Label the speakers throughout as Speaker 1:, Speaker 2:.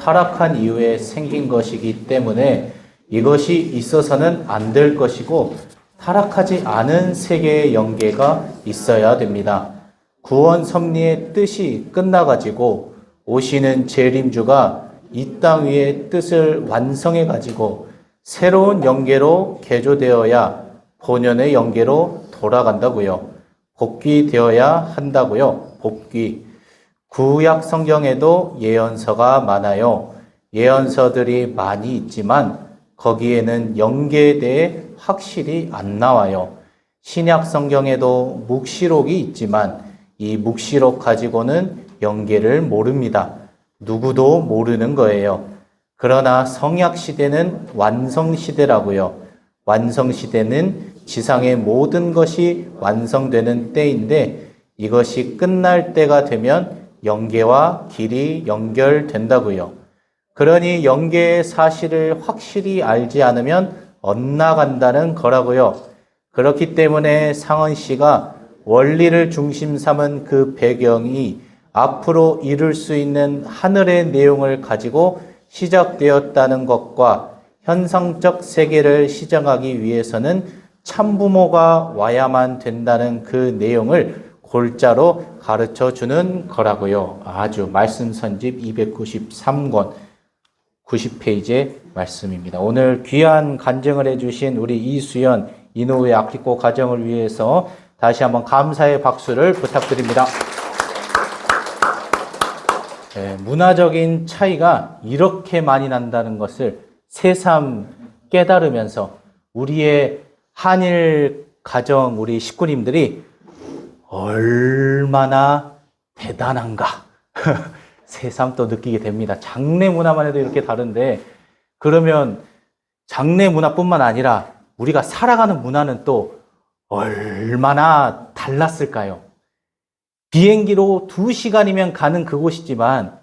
Speaker 1: 타락한 이후에 생긴 것이기 때문에 이것이 있어서는 안 될 것이고 타락하지 않은 세계의 연계가 있어야 됩니다. 구원 섭리의 뜻이 끝나가지고 오시는 재림주가 이 땅 위의 뜻을 완성해 가지고 새로운 연계로 개조되어야 본연의 연계로 돌아간다고요. 복귀되어야 한다고요. 복귀. 구약 성경에도 예언서가 많아요. 예언서들이 많이 있지만 거기에는 연계에 대해 확실히 안 나와요. 신약 성경에도 묵시록이 있지만 이 묵시록 가지고는 연계를 모릅니다. 누구도 모르는 거예요. 그러나 성약 시대는 완성 시대라고요. 완성 시대는 지상의 모든 것이 완성되는 때인데 이것이 끝날 때가 되면 연계와 길이 연결된다고요. 그러니 연계의 사실을 확실히 알지 않으면 엇나간다는 거라고요. 그렇기 때문에 상원 씨가 원리를 중심 삼은 그 배경이 앞으로 이룰 수 있는 하늘의 내용을 가지고 시작되었다는 것과 현상적 세계를 시정하기 위해서는 참부모가 와야만 된다는 그 내용을 골자로 가르쳐 주는 거라고요. 아주 말씀 선집 293권 90페이지의 말씀입니다. 오늘 귀한 간증을 해주신 우리 이수연 이노우의 아키코 가정을 위해서 다시 한번 감사의 박수를 부탁드립니다. 네, 문화적인 차이가 이렇게 많이 난다는 것을 새삼 깨달으면서 우리의 한일 가정, 우리 식구님들이 얼마나 대단한가. 새삼 또 느끼게 됩니다. 장례 문화만 해도 이렇게 다른데, 그러면 장례 문화뿐만 아니라 우리가 살아가는 문화는 또 얼마나 달랐을까요? 비행기로 두 시간이면 가는 그곳이지만,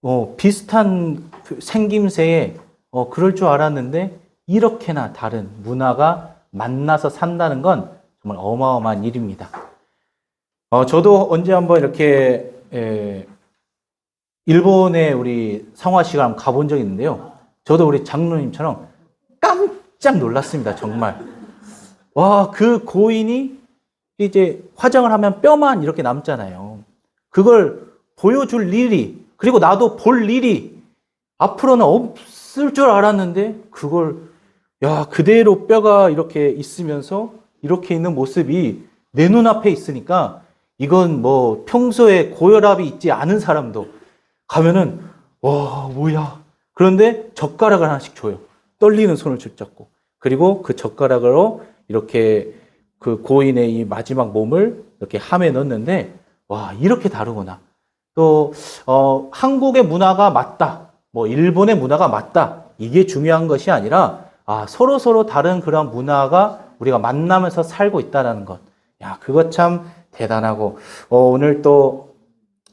Speaker 1: 어, 비슷한 그 생김새에, 어, 그럴 줄 알았는데, 이렇게나 다른 문화가 만나서 산다는 건 정말 어마어마한 일입니다. 어, 저도 언제 한번 이렇게, 에, 일본에 우리 성화 씨가 한번 가본 적이 있는데요. 저도 우리 장로님처럼 깜짝 놀랐습니다. 정말. 와, 그 고인이 이제 화장을 하면 뼈만 이렇게 남잖아요. 그걸 보여줄 일이, 그리고 나도 볼 일이 앞으로는 없을 줄 알았는데, 그걸, 야, 그대로 뼈가 이렇게 있으면서 이렇게 있는 모습이 내 눈앞에 있으니까 이건 뭐 평소에 고혈압이 있지 않은 사람도 가면은, 와, 뭐야. 그런데 젓가락을 하나씩 줘요. 떨리는 손을 붙잡고. 그리고 그 젓가락으로 이렇게 그 고인의 이 마지막 몸을 이렇게 함에 넣는데, 와, 이렇게 다르구나. 또, 어, 한국의 문화가 맞다. 뭐, 일본의 문화가 맞다. 이게 중요한 것이 아니라, 아, 서로 서로 다른 그런 문화가 우리가 만나면서 살고 있다는 것. 야, 그거 참 대단하고, 어, 오늘 또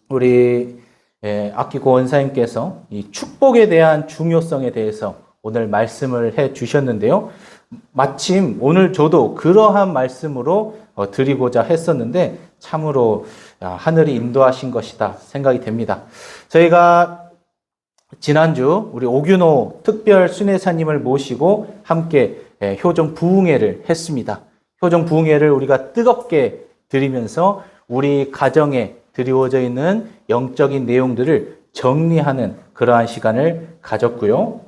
Speaker 1: 우리 예, 아끼고 원사님께서 이 축복에 대한 중요성에 대해서 오늘 말씀을 해 주셨는데요. 마침 오늘 저도 그러한 말씀으로 어, 드리고자 했었는데 참으로 야, 하늘이 인도하신 것이다 생각이 됩니다. 저희가 지난주 우리 오균호 특별 순회사님을 모시고 함께 예, 효정 부흥회를 했습니다. 효정 부흥회를 우리가 뜨겁게 드리면서 우리 가정에 드리워져 있는 영적인 내용들을 정리하는 그러한 시간을 가졌고요.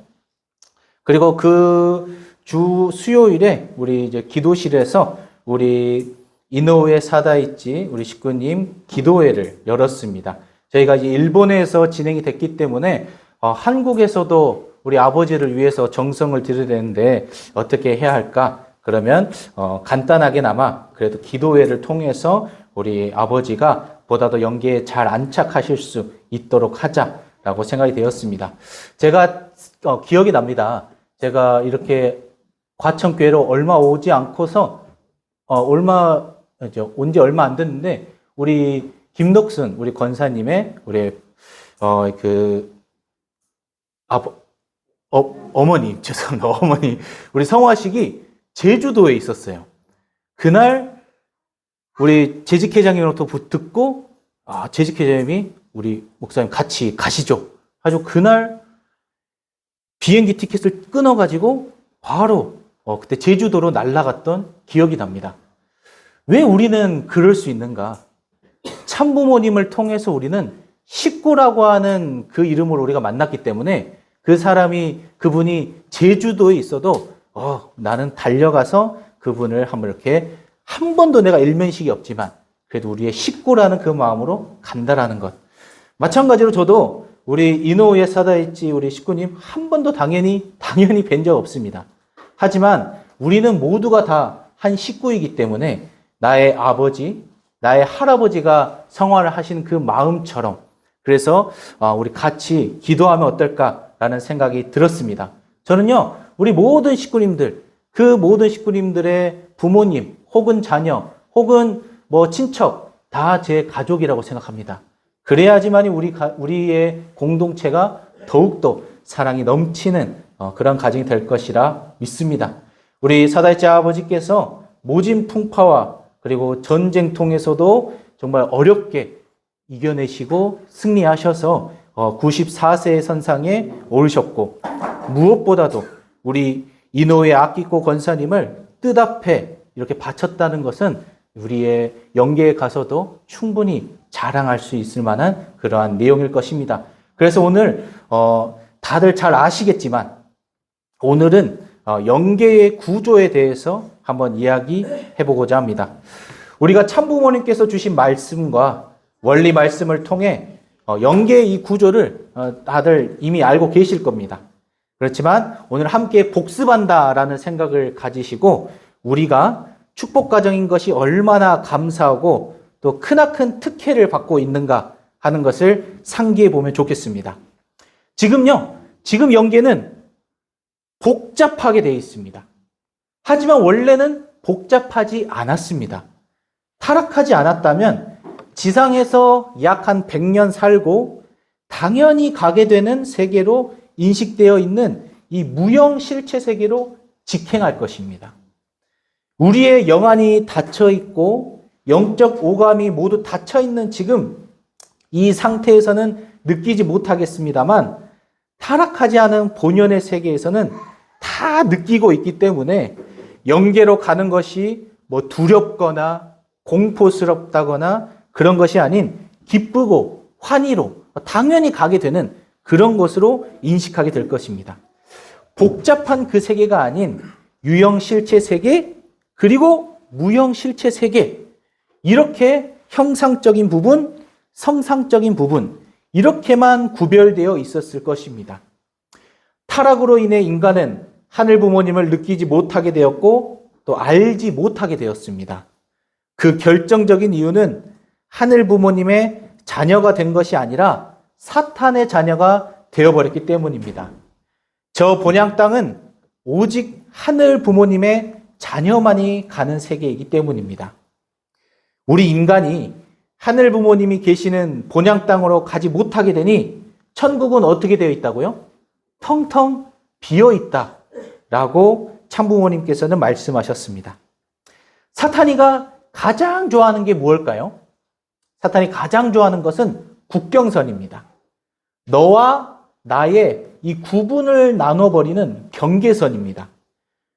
Speaker 1: 그리고 그 주 수요일에 우리 이제 기도실에서 우리 이노우의 사다이치 우리 식구님 기도회를 열었습니다. 저희가 이제 일본에서 진행이 됐기 때문에 어, 한국에서도 우리 아버지를 위해서 정성을 들여야 되는데 어떻게 해야 할까? 그러면 어, 간단하게나마 그래도 기도회를 통해서 우리 아버지가 보다 더 연계에 잘 안착하실 수 있도록 하자라고 생각이 되었습니다. 제가 어, 기억이 납니다. 제가 이렇게 과천교회로 얼마 오지 않고서 어, 얼마 온지 얼마 안 됐는데 우리 김덕순 우리 권사님의 우리 어, 그 아버 어, 어머니 죄송합니다 어머니 우리 성화식이 제주도에 있었어요. 그날 우리 재직회장님으로부터 듣고 아, 재직회장님이 우리 목사님 같이 가시죠 아주 그날 비행기 티켓을 끊어가지고 바로 어, 그때 제주도로 날아갔던 기억이 납니다. 왜 우리는 그럴 수 있는가? 참부모님을 통해서 우리는 식구라고 하는 그 이름으로 우리가 만났기 때문에 그 사람이 그분이 제주도에 있어도 어, 나는 달려가서 그분을 한번 이렇게 한 번도 내가 일면식이 없지만 그래도 우리의 식구라는 그 마음으로 간다라는 것. 마찬가지로 저도 우리 이노우에 사다있지 우리 식구님 한 번도 당연히 당연히 뵌 적 없습니다. 하지만 우리는 모두가 다 한 식구이기 때문에 나의 아버지, 나의 할아버지가 성화를 하신 그 마음처럼 그래서 아, 우리 같이 기도하면 어떨까라는 생각이 들었습니다. 저는요, 우리 모든 식구님들, 그 모든 식구님들의 부모님, 혹은 자녀, 혹은 뭐 친척, 다 제 가족이라고 생각합니다. 그래야지만이 우리, 가- 우리의 공동체가 더욱더 사랑이 넘치는 어, 그런 가정이 될 것이라 믿습니다. 우리 사다이자 아버지께서 모진 풍파와 그리고 전쟁통에서도 정말 어렵게 이겨내시고 승리하셔서 94세의 선상에 오르셨고 무엇보다도 우리 이노의 아끼고 권사님을 뜻 앞에 이렇게 바쳤다는 것은 우리의 영계에 가서도 충분히 자랑할 수 있을 만한 그러한 내용일 것입니다. 그래서 오늘 어, 다들 잘 아시겠지만 오늘은 어, 영계의 구조에 대해서 한번 이야기해 보고자 합니다. 우리가 참부모님께서 주신 말씀과 원리 말씀을 통해 어, 영계의 이 구조를 어, 다들 이미 알고 계실 겁니다. 그렇지만 오늘 함께 복습한다라는 생각을 가지시고 우리가 축복 가정인 것이 얼마나 감사하고 또 크나큰 특혜를 받고 있는가 하는 것을 상기해 보면 좋겠습니다. 지금요, 지금 영계는 복잡하게 되어 있습니다. 하지만 원래는 복잡하지 않았습니다. 타락하지 않았다면 지상에서 약 한 100년 살고 당연히 가게 되는 세계로 인식되어 있는 이 무형 실체 세계로 직행할 것입니다. 우리의 영안이 닫혀 있고 영적 오감이 모두 닫혀 있는 지금 이 상태에서는 느끼지 못하겠습니다만 타락하지 않은 본연의 세계에서는 다 느끼고 있기 때문에 영계로 가는 것이 뭐 두렵거나 공포스럽다거나 그런 것이 아닌 기쁘고 환희로 당연히 가게 되는 그런 것으로 인식하게 될 것입니다. 복잡한 그 세계가 아닌 유형 실체 세계 그리고 무형 실체 세계 이렇게 형상적인 부분, 성상적인 부분 이렇게만 구별되어 있었을 것입니다. 타락으로 인해 인간은 하늘 부모님을 느끼지 못하게 되었고 또 알지 못하게 되었습니다. 그 결정적인 이유는 하늘 부모님의 자녀가 된 것이 아니라 사탄의 자녀가 되어버렸기 때문입니다. 저 본향 땅은 오직 하늘 부모님의 자녀만이 가는 세계이기 때문입니다. 우리 인간이 하늘 부모님이 계시는 본향 땅으로 가지 못하게 되니 천국은 어떻게 되어 있다고요? 텅텅 비어 있다 라고 참부모님께서는 말씀하셨습니다. 사탄이가 가장 좋아하는 게 무엇일까요? 사탄이 가장 좋아하는 것은 국경선입니다. 너와 나의 이 구분을 나눠버리는 경계선입니다.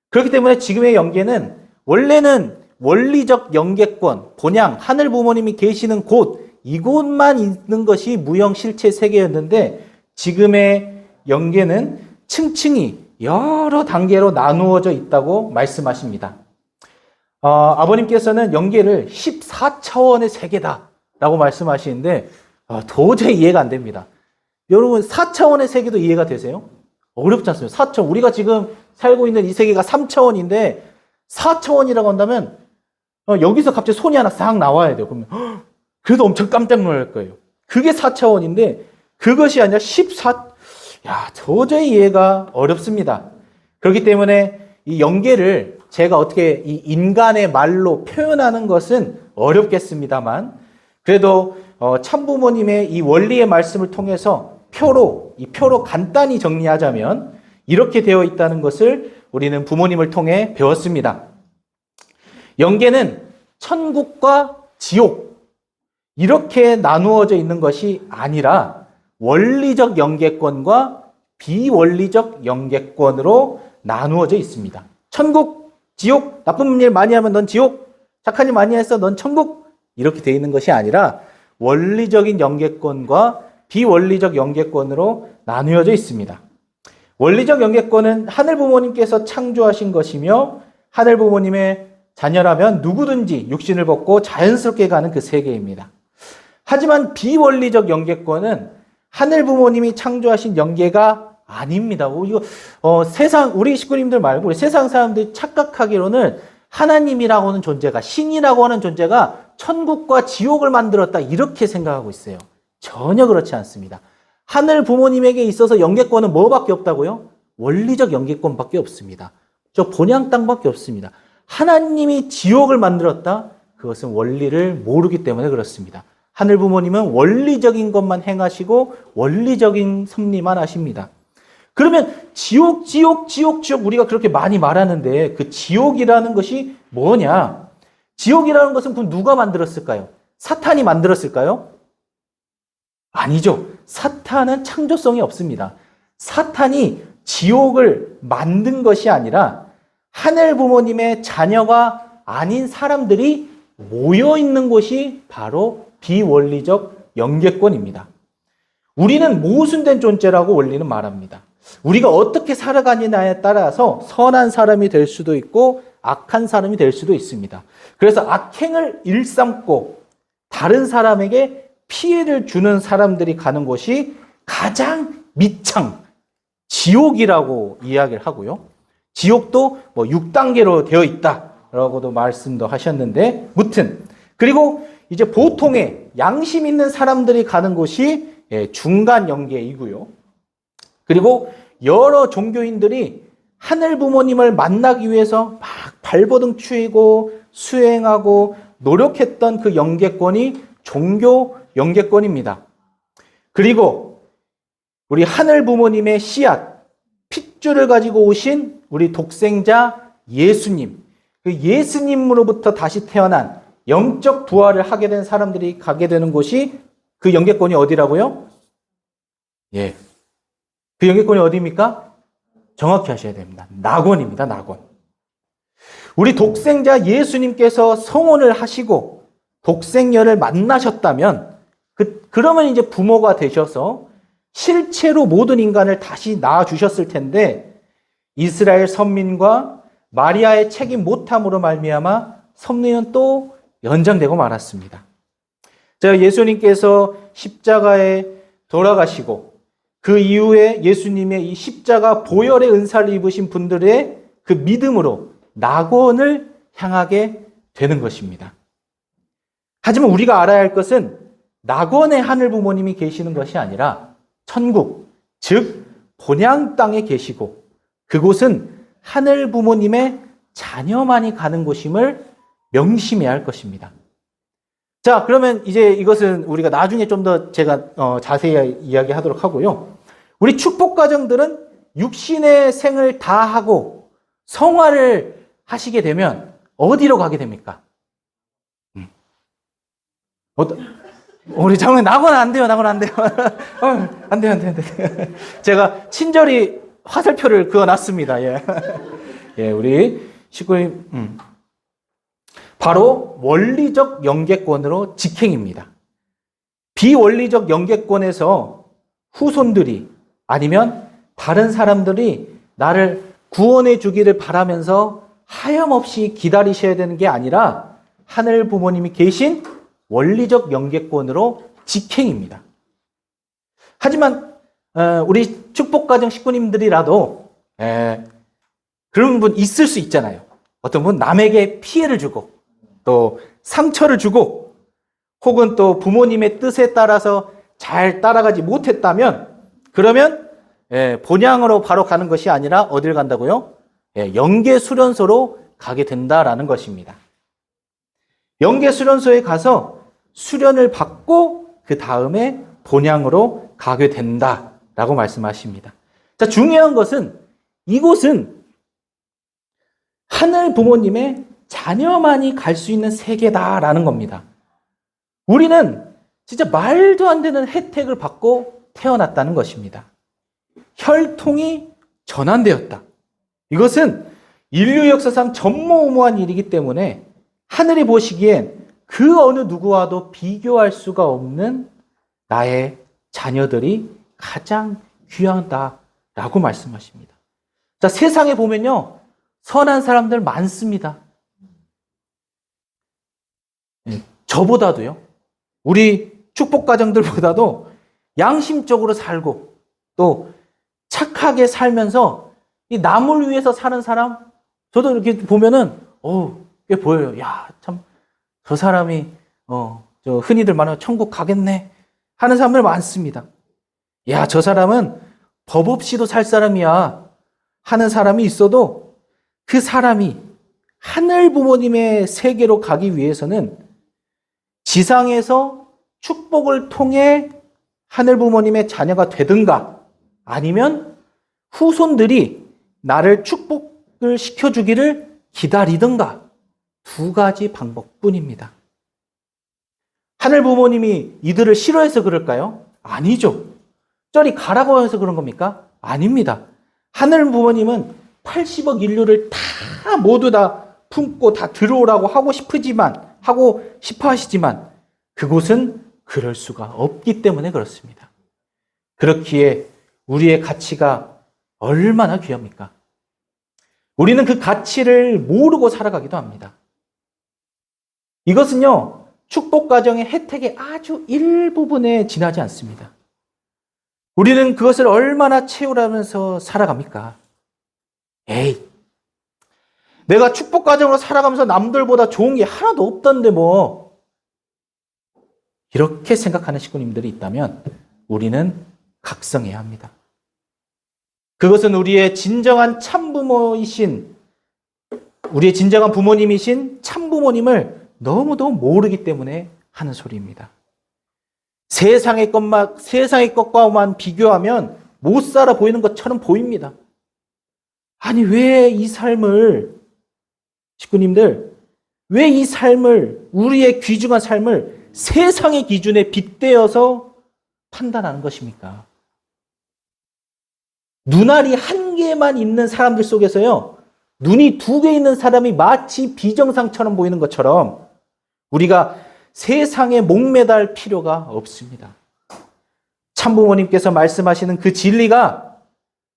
Speaker 1: 그렇기 때문에 지금의 영계는 원래는 원리적 영계권, 본향, 하늘 부모님이 계시는 곳, 이곳만 있는 것이 무형 실체 세계였는데 지금의 영계는 층층이 여러 단계로 나누어져 있다고 말씀하십니다. 어, 아버님께서는 영계를 14차원의 세계다 라고 말씀하시는데 어, 도저히 이해가 안 됩니다. 여러분 4차원의 세계도 이해가 되세요? 어렵지 않습니다. 4차원. 우리가 지금 살고 있는 이 세계가 3차원인데 4차원이라고 한다면 어, 여기서 갑자기 손이 하나 싹 나와야 돼요. 그러면 헉, 그래도 엄청 깜짝 놀랄 거예요. 그게 4차원인데 그것이 아니라 14 야, 도저히 이해가 어렵습니다. 그렇기 때문에 이 연계를 제가 어떻게 이 인간의 말로 표현하는 것은 어렵겠습니다만 그래도 어, 참부모님의 이 원리의 말씀을 통해서 표로 이 표로 간단히 정리하자면 이렇게 되어 있다는 것을 우리는 부모님을 통해 배웠습니다. 영계는 천국과 지옥 이렇게 나누어져 있는 것이 아니라 원리적 영계권과 비원리적 영계권으로 나누어져 있습니다. 천국, 지옥, 나쁜 일 많이 하면 넌 지옥, 착한 일 많이 했어, 넌 천국. 이렇게 돼 있는 것이 아니라 원리적인 영계권과 비원리적 영계권으로 나누어져 있습니다. 원리적 영계권은 하늘 부모님께서 창조하신 것이며 하늘 부모님의 자녀라면 누구든지 육신을 벗고 자연스럽게 가는 그 세계입니다. 하지만 비원리적 영계권은 하늘 부모님이 창조하신 영계가 아닙니다. 뭐 이거 어, 세상 우리 식구님들 말고 세상 사람들이 착각하기로는 하나님이라고 하는 존재가 신이라고 하는 존재가 천국과 지옥을 만들었다 이렇게 생각하고 있어요. 전혀 그렇지 않습니다. 하늘 부모님에게 있어서 영계권은 뭐밖에 없다고요? 원리적 영계권밖에 없습니다. 저 본향 땅밖에 없습니다. 하나님이 지옥을 만들었다? 그것은 원리를 모르기 때문에 그렇습니다. 하늘 부모님은 원리적인 것만 행하시고 원리적인 섭리만 하십니다. 그러면 지옥, 지옥, 지옥, 지옥 우리가 그렇게 많이 말하는데 그 지옥이라는 것이 뭐냐? 지옥이라는 것은 그럼 누가 만들었을까요? 사탄이 만들었을까요? 아니죠. 사탄은 창조성이 없습니다. 사탄이 지옥을 만든 것이 아니라 하늘 부모님의 자녀가 아닌 사람들이 모여 있는 곳이 바로 비원리적 영계권입니다. 우리는 모순된 존재라고 원리는 말합니다. 우리가 어떻게 살아가느냐에 따라서 선한 사람이 될 수도 있고 악한 사람이 될 수도 있습니다. 그래서 악행을 일삼고 다른 사람에게 피해를 주는 사람들이 가는 곳이 가장 밑창, 지옥이라고 이야기를 하고요. 지옥도 뭐 6단계로 되어 있다라고도 말씀도 하셨는데, 무튼, 그리고 이제 보통의 양심 있는 사람들이 가는 곳이 예, 중간 영계이고요. 그리고 여러 종교인들이 하늘 부모님을 만나기 위해서 막 발버둥 치고 수행하고 노력했던 그 영계권이 종교 영계권입니다. 그리고 우리 하늘 부모님의 씨앗, 핏줄을 가지고 오신 우리 독생자 예수님, 그 예수님으로부터 다시 태어난 영적 부활을 하게 된 사람들이 가게 되는 곳이 그 영계권이 어디라고요? 예. 그 영계권이 어디입니까? 정확히 하셔야 됩니다. 낙원입니다, 낙원. 우리 독생자 예수님께서 성혼을 하시고 독생녀를 만나셨다면, 그, 그러면 이제 부모가 되셔서 실체로 모든 인간을 다시 낳아 주셨을 텐데, 이스라엘 선민과 마리아의 책임 못함으로 말미암아 섭리는 또 연장되고 말았습니다. 자, 예수님께서 십자가에 돌아가시고 그 이후에 예수님의 이 십자가 보혈의 은사를 입으신 분들의 그 믿음으로 낙원을 향하게 되는 것입니다. 하지만 우리가 알아야 할 것은 낙원의 하늘 부모님이 계시는 것이 아니라 천국, 즉 본향 땅에 계시고 그곳은 하늘 부모님의 자녀만이 가는 곳임을 명심해야 할 것입니다. 자, 그러면 이제 이것은 우리가 나중에 좀 더 제가 어, 자세히 이야기하도록 하고요. 우리 축복 가정들은 육신의 생을 다 하고 성화를 하시게 되면 어디로 가게 됩니까? 음. 어떤 우리 장모님 나고는 안 돼요, 나고는 안 돼요. 어, 안 돼요, 안 돼요, 안 돼요. 제가 친절히 화살표를 그어놨습니다. 예, 예, 우리 식구님, 음. 바로 원리적 영계권으로 직행입니다. 비원리적 영계권에서 후손들이 아니면 다른 사람들이 나를 구원해 주기를 바라면서 하염없이 기다리셔야 되는 게 아니라 하늘 부모님이 계신 원리적 영계권으로 직행입니다. 하지만 어, 우리 축복가정 식구님들이라도 그런 분 있을 수 있잖아요. 어떤 분 남에게 피해를 주고 또 상처를 주고 혹은 또 부모님의 뜻에 따라서 잘 따라가지 못했다면 그러면 예, 본향으로 바로 가는 것이 아니라 어딜 간다고요? 예, 영계 수련소로 가게 된다라는 것입니다. 영계 수련소에 가서 수련을 받고 그 다음에 본향으로 가게 된다라고 말씀하십니다. 자, 중요한 것은 이곳은 하늘 부모님의 자녀만이 갈 수 있는 세계다라는 겁니다. 우리는 진짜 말도 안 되는 혜택을 받고 태어났다는 것입니다. 혈통이 전환되었다. 이것은 인류 역사상 전무후무한 일이기 때문에 하늘이 보시기엔 그 어느 누구와도 비교할 수가 없는 나의 자녀들이 가장 귀하다라고 말씀하십니다. 자, 세상에 보면요. 선한 사람들 많습니다. 예, 저보다도요. 우리 축복 가정들보다도 양심적으로 살고 또 착하게 살면서 이 남을 위해서 사는 사람 저도 이렇게 보면은 어, 꽤 보여요. 야, 참 저 사람이 어, 저 흔히들 말하는 천국 가겠네 하는 사람들 많습니다. 야, 저 사람은 법 없이도 살 사람이야 하는 사람이 있어도 그 사람이 하늘 부모님의 세계로 가기 위해서는 지상에서 축복을 통해 하늘 부모님의 자녀가 되든가 아니면 후손들이 나를 축복을 시켜주기를 기다리든가 두 가지 방법뿐입니다. 하늘 부모님이 이들을 싫어해서 그럴까요? 아니죠. 저리 가라고 해서 그런 겁니까? 아닙니다. 하늘 부모님은 80억 인류를 다 모두 다 품고 다 들어오라고 하고 싶으지만 하고 싶어 하시지만 그곳은 그럴 수가 없기 때문에 그렇습니다. 그렇기에 우리의 가치가 얼마나 귀합니까? 우리는 그 가치를 모르고 살아가기도 합니다. 이것은요, 축복 가정의 혜택의 아주 일부분에 지나지 않습니다. 우리는 그것을 얼마나 채우라면서 살아갑니까? 에이, 내가 축복 가정으로 살아가면서 남들보다 좋은 게 하나도 없던데 뭐. 이렇게 생각하는 식구님들이 있다면 우리는 각성해야 합니다. 그것은 우리의 진정한 참부모이신, 우리의 진정한 부모님이신 참부모님을 너무도 모르기 때문에 하는 소리입니다. 세상의 것만, 세상의 것과만 비교하면 못 살아 보이는 것처럼 보입니다. 아니, 왜 이 삶을, 식구님들, 왜 이 삶을, 우리의 귀중한 삶을 세상의 기준에 빗대어서 판단하는 것입니까? 눈알이 한 개만 있는 사람들 속에서요, 눈이 두 개 있는 사람이 마치 비정상처럼 보이는 것처럼 우리가 세상에 목매달 필요가 없습니다. 참부모님께서 말씀하시는 그 진리가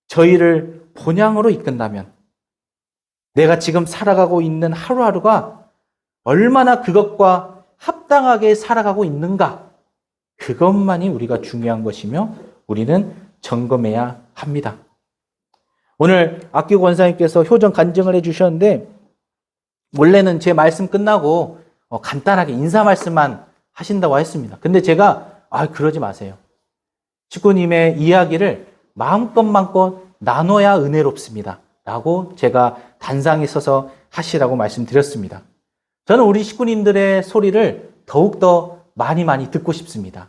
Speaker 1: 저희를 본향으로 이끈다면 내가 지금 살아가고 있는 하루하루가 얼마나 그것과 합당하게 살아가고 있는가 그것만이 우리가 중요한 것이며 우리는 점검해야 합니다. 오늘 악기 권사님께서 효정 간증을 해주셨는데 원래는 제 말씀 끝나고 어, 간단하게 인사 말씀만 하신다고 했습니다. 근데 제가 아 그러지 마세요. 축구님의 이야기를 마음껏 마음껏 나눠야 은혜롭습니다. 라고 제가 단상에 서서 하시라고 말씀드렸습니다. 저는 우리 식구님들의 소리를 더욱더 많이 많이 듣고 싶습니다.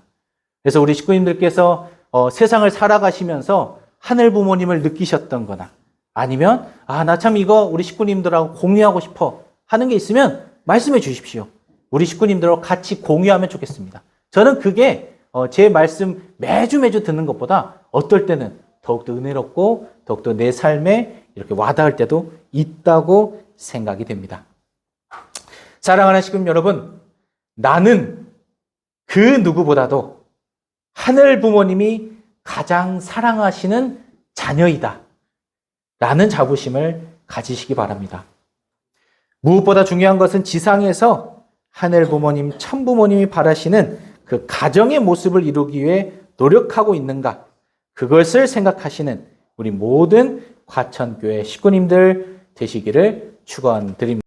Speaker 1: 그래서 우리 식구님들께서 어, 세상을 살아가시면서 하늘 부모님을 느끼셨던 거나 아니면 아, 나 참 이거 우리 식구님들하고 공유하고 싶어 하는 게 있으면 말씀해 주십시오. 우리 식구님들하고 같이 공유하면 좋겠습니다. 저는 그게 어, 제 말씀 매주 매주 듣는 것보다 어떨 때는 더욱더 은혜롭고 더욱더 내 삶에 이렇게 와닿을 때도 있다고 생각이 됩니다. 사랑하는 식구님 여러분, 나는 그 누구보다도 하늘 부모님이 가장 사랑하시는 자녀이다. 라는 자부심을 가지시기 바랍니다. 무엇보다 중요한 것은 지상에서 하늘 부모님, 참 부모님이 바라시는 그 가정의 모습을 이루기 위해 노력하고 있는가? 그것을 생각하시는 우리 모든 과천교회 식구님들 되시기를 축원드립니다.